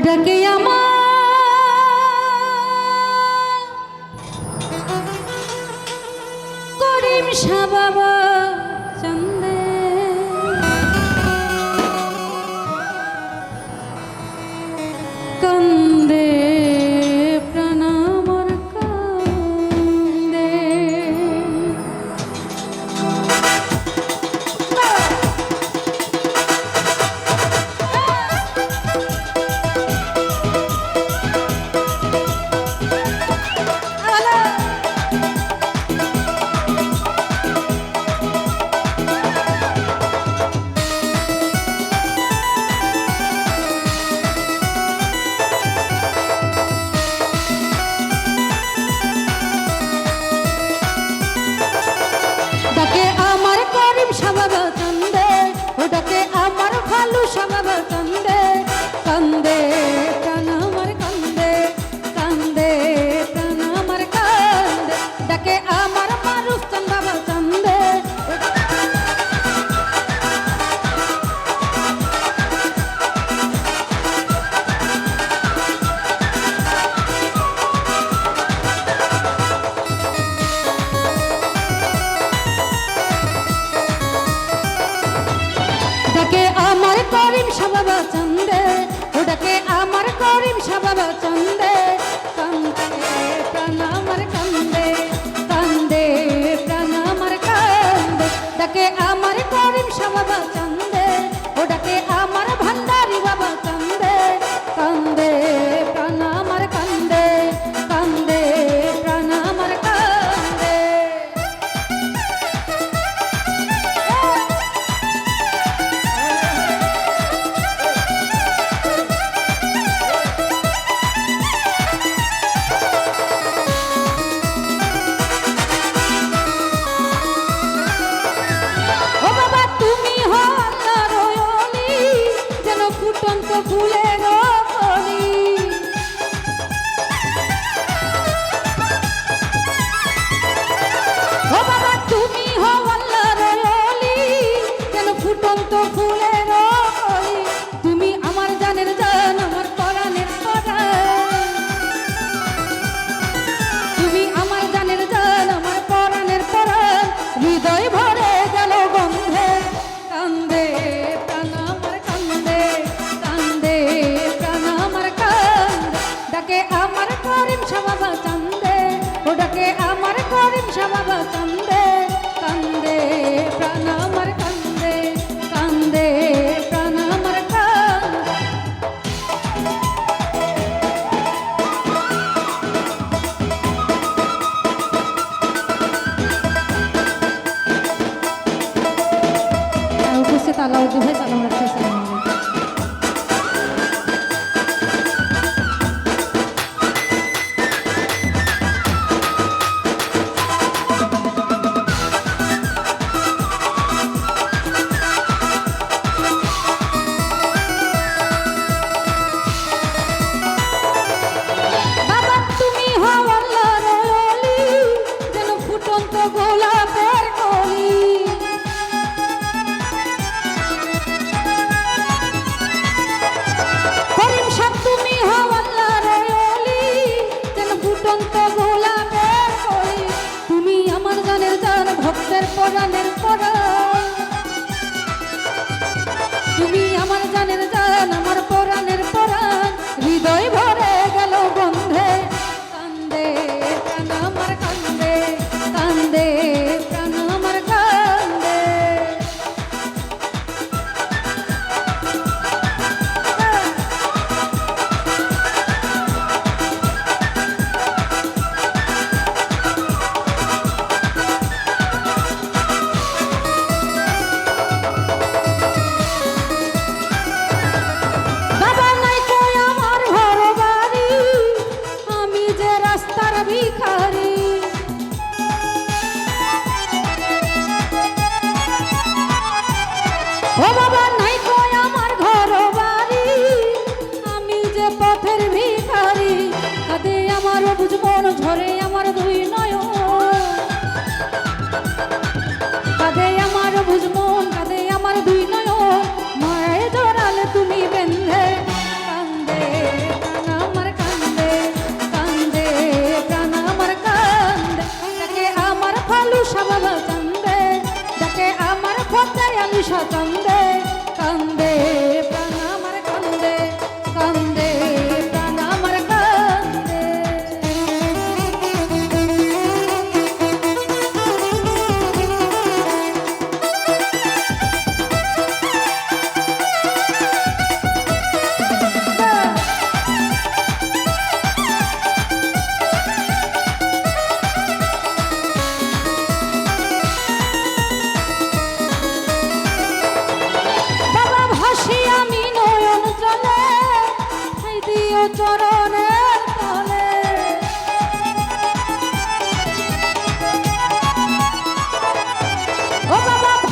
ডাকে বাবা চন্দে, ওটাকে আমার করিম শাহ বাবা চন্দে। কান্দে প্রাণ আমার কান্দে কান্দে প্রাণ আমার কান্দে। তাকে साला जो है साला मरते साला.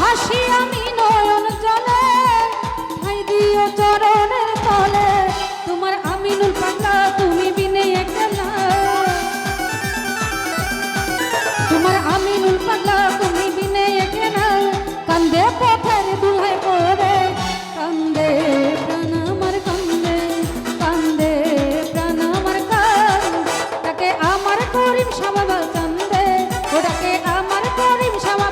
ভাসি আমি করিম শ্যামা বাচান রে ওটাকে আমার করিম শ্যামা